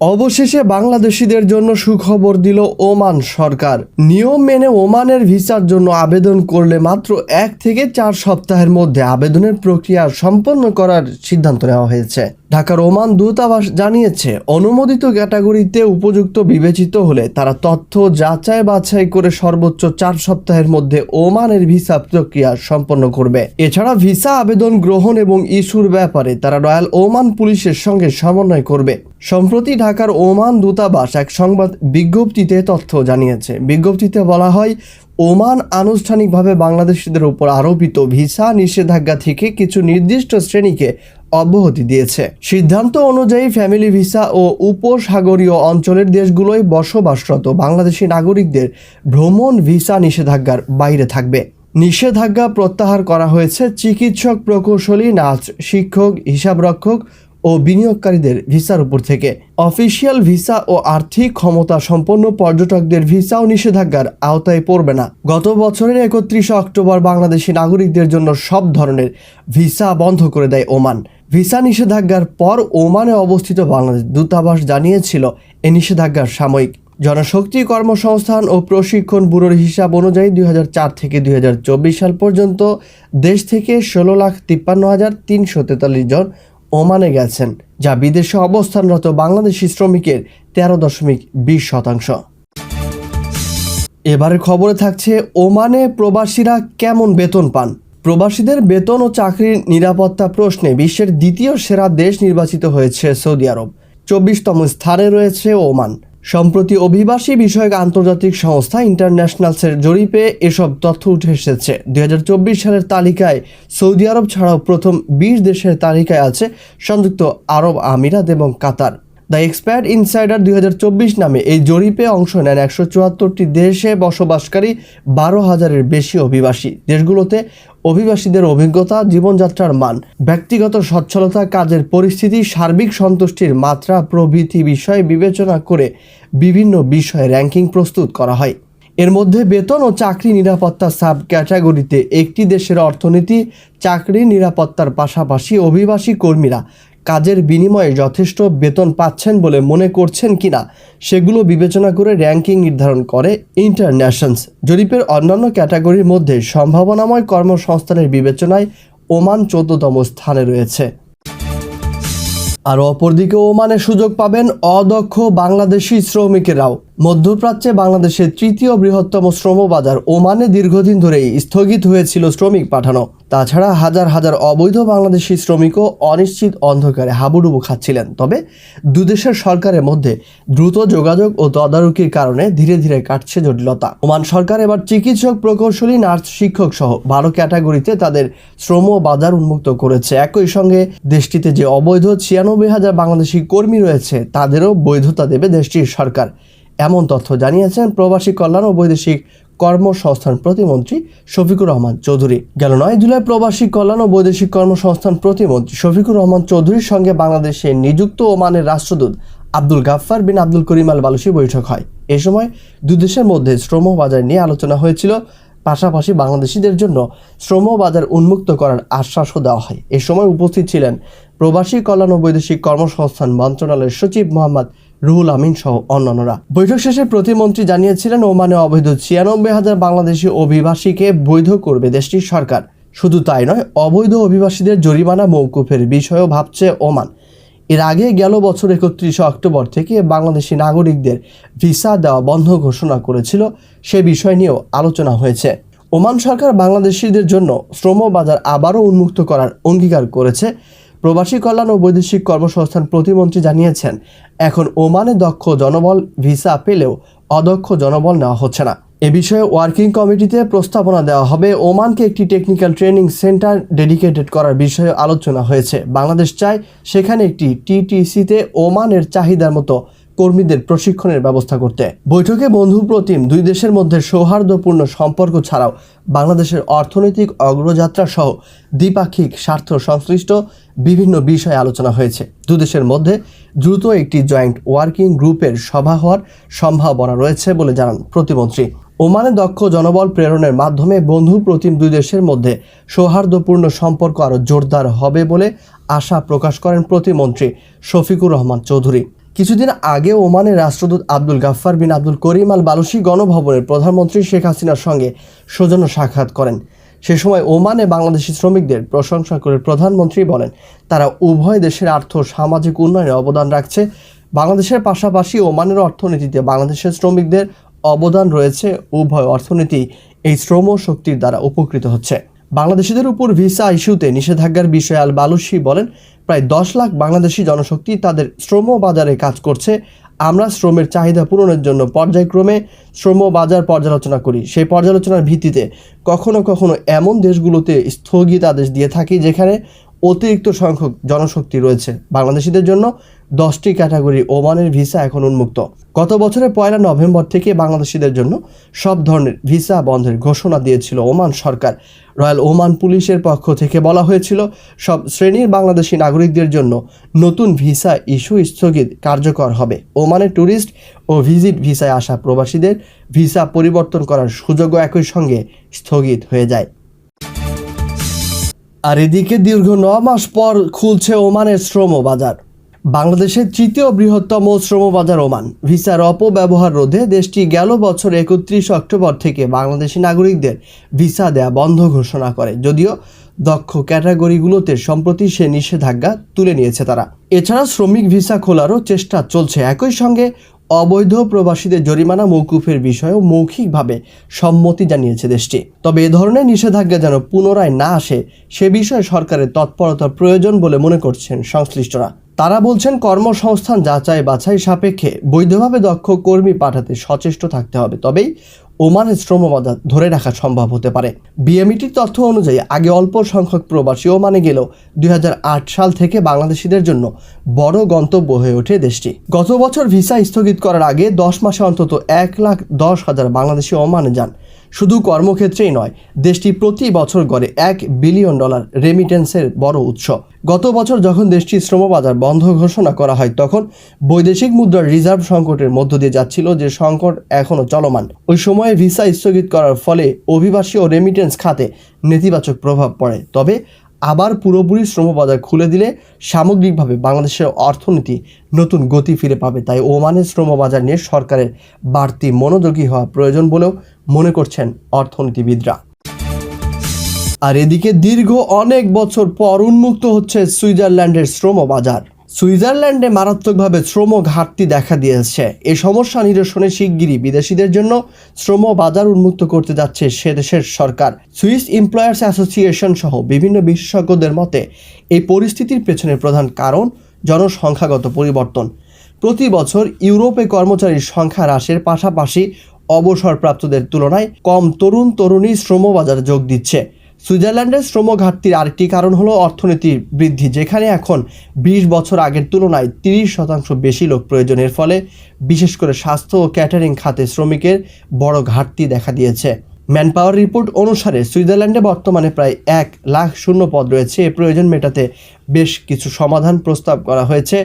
অবশেষে বাংলাদেশিদের জন্য সুখবর দিল ওমান সরকার। নিয়ম মেনে ওমানের ভিসার জন্য আবেদন করলে মাত্র এক থেকে চার সপ্তাহের মধ্যে আবেদনের প্রক্রিয়া সম্পন্ন করার সিদ্ধান্ত নেওয়া হয়েছে। ঢাকার ওমান দূতাবাস জানিয়েছে, অনুমোদিত ক্যাটাগরিতে উপযুক্ত বিবেচিত হলে তারা তথ্য যাচাই বাছাই করে সর্বোচ্চ চার সপ্তাহের মধ্যে ওমানের ভিসা প্রক্রিয়া সম্পন্ন করবে। এছাড়া ভিসা আবেদন গ্রহণ এবং ইস্যুর ব্যাপারে তারা রয়্যাল ওমান পুলিশের সঙ্গে সমন্বয় করবে। সম্প্রতি ঢাকার ওমান দূতাবাস এক সংবাদ বিজ্ঞপ্তিতে তথ্য জানিয়েছে। বিজ্ঞপ্তিতে বলা হয়, ওমান আনুষ্ঠানিকভাবে বাংলাদেশিদের উপর আরোপিত ভিসা নিষেধাজ্ঞা থেকে কিছু নির্দিষ্ট শ্রেণীকে অব্যাহতি দিয়েছে। সিদ্ধান্ত অনুযায়ী ফ্যামিলি ভিসা ও উপসাগরীয় অঞ্চলের দেশগুলোয় বসবাসরত বাংলাদেশি নাগরিকদের ভ্রমণ ভিসা নিষেধাজ্ঞার বাইরে থাকবে। নিষেধাজ্ঞা প্রত্যাহার করা হয়েছে চিকিৎসক প্রকৌশলী নাচ শিক্ষক, হিসাবরক্ষক ও বিনিয়োগকারীদের ভিসার উপর থেকে। অফিসিয়াল ভিসা ও আর্থিক ক্ষমতা সম্পন্ন পর্যটকদের ভিসাও নিষেধাজ্ঞার আওতায় পড়বে না। গত বছরের একত্রিশে অক্টোবর বাংলাদেশি নাগরিকদের জন্য সব ধরনের ভিসা বন্ধ করে দেয় ওমান। ভিসা নিষেধাজ্ঞার পর ওমানে অবস্থিত বাংলাদেশ দূতাবাস জানিয়েছিল, এ নিষেধাজ্ঞার সাময়িক জনশক্তি কর্মসংস্থান ও প্রশিক্ষণ ব্যুরোর হিসাব অনুযায়ী দু হাজার চার থেকে দু হাজার চব্বিশ সাল পর্যন্ত দেশ থেকে ষোলো লাখ তিপ্পান্ন হাজার তিনশো তেতাল্লিশ জন ওমানে গেছেন, যা বিদেশে অবস্থানরত বাংলাদেশি শ্রমিকের তেরো দশমিক বিশ শতাংশ। এবারের খবরে থাকছে ওমানে প্রবাসীরা কেমন বেতন পান? প্রবাসীদের বেতন ও চাকরির নিরাপত্তা প্রশ্নে বিশ্বের দ্বিতীয় সেরা দেশ নির্বাচিত হয়েছে সৌদি আরব। চব্বিশতম স্থানে রয়েছে ওমান। সম্প্রতি অভিবাসী বিষয়ক আন্তর্জাতিক সংস্থা ইন্টারন্যাশনালসের জরিপে এসব তথ্য উঠে এসেছে। দুই হাজার চব্বিশ সালের তালিকায় সৌদি আরব ছাড়াও প্রথম বিশ দেশের তালিকায় আছে সংযুক্ত আরব আমিরাত এবং কাতার। দ্য এক্সপায়ার্ড ইনসাইডার দু হাজার চব্বিশ নামে এই জরিপে অংশ নেন একশো চুয়াত্তরটি দেশে বসবাসকারী বারো হাজারের বেশি অভিবাসী। দেশগুলোতে অভিবাসীদের অভিজ্ঞতা, জীবনযাত্রার মান, ব্যক্তিগত সচ্ছলতা, কাজের পরিস্থিতি, সার্বিক সন্তুষ্টির মাত্রা প্রভৃতি বিষয় বিবেচনা করে বিভিন্ন বিষয়ে র্যাঙ্কিং প্রস্তুত করা হয়। এর মধ্যে বেতন ও চাকরি নিরাপত্তা সাব ক্যাটাগরিতে একটি দেশের অর্থনীতি, চাকরি নিরাপত্তার পাশাপাশি অভিবাসী কর্মীরা কাজের বিনিময়ে যথেষ্ট বেতন পাচ্ছেন বলে মনে করছেন কি না সেগুলো বিবেচনা করে র্যাঙ্কিং নির্ধারণ করে ইন্টারন্যাশনস জরিপের অন্যান্য ক্যাটাগরির মধ্যে সম্ভাবনাময় কর্মসংস্থানের বিবেচনায় ওমান চোদ্দতম স্থানে রয়েছে। আর অপরদিকে ওমানে সুযোগ পাবেন অদক্ষ বাংলাদেশি শ্রমিকেরাও। মধ্যপ্রাচ্যে বাংলাদেশের তৃতীয় বৃহত্তম শ্রম বাজার ওমানে দীর্ঘদিন ধরেই স্থগিত হয়েছিল শ্রমিক পাঠানো। তাছাড়া হাজার হাজার অবৈধ বাংলাদেশি শ্রমিকও অনিশ্চিত অন্ধকারে হাবুডুবু খাচ্ছিলেন। তবে দুদেশের সরকারের মধ্যে দ্রুত যোগাযোগ ও তদারকির কারণে ধীরে ধীরে কাটছে জটিলতা। ওমান সরকার এবার চিকিৎসক প্রকৌশলী, নার্স, শিক্ষক সহ বারো ক্যাটাগরিতে তাদের শ্রম বাজার উন্মুক্ত করেছে। একই সঙ্গে দেশটিতে যে অবৈধ ছিয়ানব্বই হাজার বাংলাদেশি কর্মী রয়েছে, তাদেরও বৈধতা দেবে দেশটির সরকার। এমন তথ্য জানিয়েছেন প্রবাসী কল্যাণ ও বৈদেশিক কর্মসংস্থান প্রতিমন্ত্রী শফিকুর রহমান চৌধুরী। গেল নয় জুলাই প্রবাসী কল্যাণ ও বৈদেশিক কর্মসংস্থান প্রতিমন্ত্রী শফিকুর রহমান চৌধুরীর সঙ্গে বাংলাদেশে নিযুক্ত ওমানের রাষ্ট্রদূত আব্দুল গাফফার বিন আব্দুল করিম আল বালুসি বৈঠক হয়। এ সময় দুই দেশের মধ্যে শ্রম বাজার নিয়ে আলোচনা হয়েছিল, পাশাপাশি বাংলাদেশিদের জন্য শ্রম বাজার উন্মুক্ত করার আশ্বাসও দেওয়া হয়। এ সময় উপস্থিত ছিলেন প্রবাসী কল্যাণ ও বৈদেশিক কর্মসংস্থান মন্ত্রণালয়ের সচিব মোহাম্মদ রুহুল আমিন সহ অন্যান্যরা। বৈঠক শেষে প্রতিমন্ত্রী জানিয়েছিলেন, ওমানে অবৈধ ছিয়ানব্বই হাজার বাংলাদেশি অভিবাসীকে বৈধ করবে দেশটির সরকার। শুধু তাই নয়, অবৈধ অভিবাসীদের জরিমানা মৌকুফের বিষয়েও ভাবছে ওমান। এর আগে গেল বছর একত্রিশে অক্টোবর থেকে বাংলাদেশি নাগরিকদের ভিসা দেওয়া বন্ধ ঘোষণা করেছিল, সে বিষয় নিয়েও আলোচনা হয়েছে। ওমান সরকার বাংলাদেশিদের জন্য শ্রম বাজার আবারও উন্মুক্ত করার অঙ্গীকার করেছে। প্রবাসী কল্যাণ ও বৈদেশিক কর্মসংস্থান প্রতিমন্ত্রী জানিয়েছেন, এখন ওমানে দক্ষ জনবল, ভিসা পেলেও অদক্ষ জনবল নেওয়া হচ্ছে না। এ বিষয়ে ওয়ার্কিং কমিটিতে প্রস্তাবনা দেওয়া হবে। ওমানকে একটি টেকনিক্যাল ট্রেনিং সেন্টার ডেডিকেটেড করার বিষয়ে আলোচনা হয়েছে। বাংলাদেশ চায় সেখানে একটি টিটিসিতে ওমানের চাহিদার মতো কর্মীদের প্রশিক্ষণের ব্যবস্থা করতে। বৈঠকে বন্ধু প্রতিম দুই দেশের মধ্যে সৌহার্দ্যপূর্ণ সম্পর্ক ছাড়াও বাংলাদেশের অর্থনৈতিক অগ্রযাত্রা সহ দ্বিপাক্ষিক স্বার্থ সংশ্লিষ্ট বিভিন্ন বিষয়ে আলোচনা হয়েছে। দুদেশের মধ্যে দ্রুত একটি জয়েন্ট ওয়ার্কিং গ্রুপের সভা হওয়ার সম্ভাবনা রয়েছে বলে জানান প্রতিমন্ত্রী। ওমানে দক্ষ জনবল প্রেরণের মাধ্যমে বন্ধু প্রতিম দুই দেশের মধ্যে সৌহার্দ্যপূর্ণ সম্পর্ক আরও জোরদার হবে বলে আশা প্রকাশ করেন প্রতিমন্ত্রী শফিকুর রহমান চৌধুরী। কিছুদিন আগে ওমানের রাষ্ট্রদূত আব্দুল গাফফার বিন আব্দুল করিম আল বালুসি গণভবনের প্রধানমন্ত্রী শেখ হাসিনার সঙ্গে সৌজন্য সাক্ষাৎ করেন। সে সময় ওমানে বাংলাদেশি শ্রমিকদের প্রশংসা করে প্রধানমন্ত্রী বলেন, তারা উভয় দেশের আর্থ সামাজিক উন্নয়নে অবদান রাখছে। বাংলাদেশের পাশাপাশি ওমানের অর্থনীতিতে বাংলাদেশের শ্রমিকদের অবদান রয়েছে। উভয় অর্থনীতি এই শ্রম শক্তির দ্বারা উপকৃত হচ্ছে। বাংলাদেশিদের উপর ভিসা ইস্যুতে নিষেধাজ্ঞার বিষয়ে আল বালুসি বলেন, প্রায় দশ লাখ বাংলাদেশি জনশক্তি তাদের শ্রম বাজারে কাজ করছে। আমরা শ্রমের চাহিদা পূরণের জন্য পর্যায়ক্রমে শ্রম বাজার পর্যালোচনা করি। সেই পর্যালোচনার ভিত্তিতে কখনো কখনো এমন দেশগুলোতে স্থগিতাদেশ দিয়ে থাকি যেখানে অতিরিক্ত সংখ্যক জনশক্তি রয়েছে। বাংলাদেশিদের জন্য দশটি ক্যাটাগরি ওমানের ভিসা এখন উন্মুক্ত। গত বছরের পয়লা নভেম্বর থেকে বাংলাদেশিদের জন্য সব ধরনের ভিসা বন্ধের ঘোষণা দিয়েছিল ওমান সরকার। রয়্যাল ওমান পুলিশের পক্ষ থেকে বলা হয়েছিল, সব শ্রেণির বাংলাদেশি নাগরিকদের জন্য নতুন ভিসা ইস্যু স্থগিত কার্যকর হবে। ওমানের ট্যুরিস্ট ও ভিজিট ভিসায় আসা প্রবাসীদের ভিসা পরিবর্তন করার সুযোগও একই সঙ্গে স্থগিত হয়ে যায়। আর এদিকে দীর্ঘ ন মাস পর খুলছে ওমানের শ্রম বাজার। বাংলাদেশের তৃতীয় বৃহত্তম শ্রম বাজার ওমান। ভিসার অপব্যবহার রোধে দেশটি গেল বছর একত্রিশ অক্টোবর থেকে বাংলাদেশি নাগরিকদের ভিসা দেয়া বন্ধ ঘোষণা করে। যদিও দক্ষ ক্যাটাগরিগুলোতে সম্প্রতি সে নিষেধাজ্ঞা তুলে নিয়েছে তারা। এছাড়া শ্রমিক ভিসা খোলারও চেষ্টা চলছে। একই সঙ্গে অবৈধ প্রবাসীদের জরিমানা মৌকুফের বিষয়েও মৌখিকভাবে সম্মতি জানিয়েছে দেশটি। তবে এ ধরনের নিষেধাজ্ঞা যেন পুনরায় না আসে, সে বিষয়ে সরকারের তৎপরতা প্রয়োজন বলে মনে করছেন সংশ্লিষ্টরা। তারা বলছেন, কর্মসংস্থান যাচাই বাছাই সাপেক্ষে বৈধভাবে দক্ষ কর্মী পাঠাতে সচেষ্ট থাকতে হবে। তবেই ওমানের শ্রমবাজার ধরে রাখা সম্ভব হতে পারে। বিএমইটির তথ্য অনুযায়ী, আগে অল্প সংখ্যক প্রবাসী ওমানে গেলেও দুই হাজার আট সাল থেকে বাংলাদেশিদের জন্য বড় গন্তব্য হয়ে ওঠে দেশটি। গত বছর ভিসা স্থগিত করার আগে দশ মাসে অন্তত এক লাখ দশ হাজার বাংলাদেশি ওমানে যান। শুধু কর্মক্ষেত্রেই নয়, দেশটি প্রতি বছর গড়ে এক বিলিয়ন ডলার রেমিটেন্সের বড় উৎস। গত বছর যখন দেশটির শ্রমবাজার বন্ধ ঘোষণা করা হয়, তখন বৈদেশিক মুদ্রার রিজার্ভ সংকটের মধ্য দিয়ে যাচ্ছিল যে সংকট এখনও চলমান। ওই সময়ে ভিসা স্থগিত করার ফলে অভিবাসী ও রেমিটেন্স খাতে নেতিবাচক প্রভাব পড়ে। তবে আবার পুরোপুরি শ্রমবাজার খুলে দিলে সামগ্রিকভাবে বাংলাদেশের অর্থনীতি নতুন গতি ফিরে পাবে। তাই ওমানের শ্রমবাজার নিয়ে সরকারের বাড়তি মনোযোগী হওয়া প্রয়োজন বলেও মনে করছেন অর্থনীতিবিদরা। আর এদিকে দীর্ঘ অনেক বছর পর উন্মুক্ত হচ্ছে সুইজারল্যান্ডের শ্রম বাজার সুইজারল্যান্ডে মারাত্মকভাবে শ্রম ঘাটতি দেখা দিয়েছে। এ সমস্যা নিরসনে শিগগিরই বিদেশিদের জন্য শ্রম বাজার উন্মুক্ত করতে যাচ্ছে সে দেশের সরকার। সুইস এমপ্লয়ার্স অ্যাসোসিয়েশন সহ বিভিন্ন বিশেষজ্ঞদের মতে এই পরিস্থিতির পেছনে প্রধান কারণ জনসংখ্যাগত পরিবর্তন। প্রতি বছর ইউরোপে কর্মচারীর সংখ্যা হ্রাসের পাশাপাশি অবসরপ্রাপ্তদের তুলনায় কম তরুণ তরুণী শ্রমবাজারে যোগ দিচ্ছে। সুইজারল্যান্ডের শ্রম ঘাটতির আরেকটি কারণ হলো অর্থনীতির বৃদ্ধি, যেখানে এখন বিশ বছর আগের তুলনায় তিরিশ শতাংশ বেশি লোক প্রয়োজনের ফলে বিশেষ করে স্বাস্থ্য ও ক্যাটারিং খাতে শ্রমিকের বড় ঘাটতি দেখা দিয়েছে। ম্যানপাওয়ার রিপোর্ট অনুসারে সুইজারল্যান্ডে বর্তমানে প্রায় এক লাখ শূন্য পদ রয়েছে। এ প্রয়োজন মেটাতে বেশ কিছু সমাধান প্রস্তাব করা হয়েছে।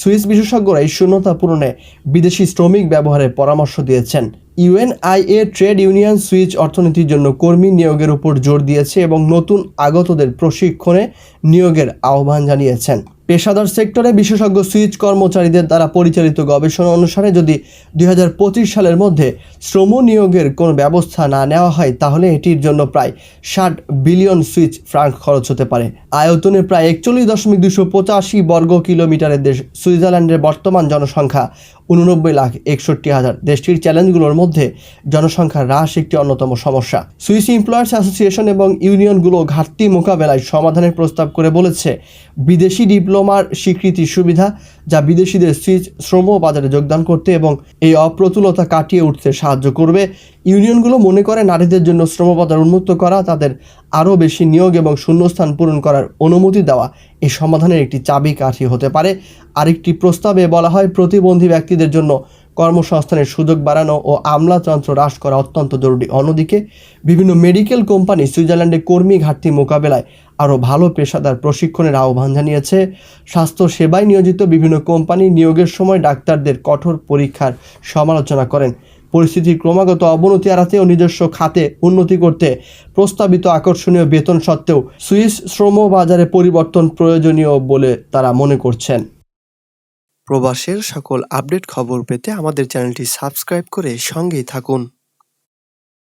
সুইস বিশেষজ্ঞরা এই শূন্যতা পূরণে বিদেশি শ্রমিক ব্যবহারের পরামর্শ দিয়েছেন। ইউএনআইএ ট্রেড ইউনিয়ন সুইচ অর্থনীতির জন্য কর্মী নিয়োগের উপর জোর দিয়েছে এবং নতুন আগতদের প্রশিক্ষণে নিয়োগের আহ্বান জানিয়েছেন। পেশাদার সেক্টরে বিশেষজ্ঞ সুইচ কর্মচারীদের দ্বারা পরিচালিত গবেষণা অনুসারে যদি দুই হাজার পঁচিশ সালের মধ্যে শ্রম নিয়োগের কোনো ব্যবস্থা না নেওয়া হয়, তাহলে এটির জন্য প্রায় ষাট বিলিয়ন সুইচ ফ্রাঙ্ক খরচ হতে পারে। আয়তনে প্রায় একচল্লিশ দশমিক দুশো পঁচাশি বর্গ কিলোমিটারের দেশ সুইজারল্যান্ডের বর্তমান জনসংখ্যা উননব্বই লাখ একষট্টি হাজার। দেশটির চ্যালেঞ্জগুলোর মধ্যে জনসংখ্যা হ্রাস একটি অন্যতম সমস্যা। সুইস এমপ্লয়ার্স অ্যাসোসিয়েশন এবং ইউনিয়নগুলো ঘাটতি মোকাবেলায় সমাধানের প্রস্তাব করে বলেছে, বিদেশি ডিপ্লোমার স্বীকৃতি সুবিধা যা বিদেশিদের শ্রম বাজারে যোগদান করতে এবং এই অপ্রতুলতা কাটিয়ে উঠতে সাহায্য করবে। ইউনিয়নগুলো মনে করে নারীদের জন্য শ্রমবাজার উন্মুক্ত করা, তাদের আরও বেশি নিয়োগ এবং শূন্যস্থান পূরণ করার অনুমতি দেওয়া এই সমাধানের একটি চাবি কাঠি হতে পারে। আরেকটি প্রস্তাবে বলা হয়, প্রতিবন্ধী ব্যক্তিদের জন্য কর্মসংস্থানের সুযোগ বাড়ানো ও আমলাতন্ত্র হ্রাস করা অত্যন্ত জরুরি। অন্যদিকে, বিভিন্ন মেডিকেল কোম্পানি সুইজারল্যান্ডে কর্মী ঘাটতি মোকাবেলায় আরও ভালো পেশাদার প্রশিক্ষণের আহ্বান জানিয়েছে। স্বাস্থ্য সেবায় নিয়োজিত বিভিন্ন কোম্পানি নিয়োগের সময় ডাক্তারদের কঠোর পরীক্ষার সমালোচনা করেন। পরিস্থিতির ক্রমাগত অবনতি এড়াতে ও নিজস্ব খাতে উন্নতি করতে প্রস্তাবিত আকর্ষণীয় বেতন সত্ত্বেও সুইস শ্রম বাজারে পরিবর্তন প্রয়োজনীয় বলে তারা মনে করছেন। প্রবাসের সকল আপডেট খবর পেতে আমাদের চ্যানেলটি সাবস্ক্রাইব করে সঙ্গেই থাকুন।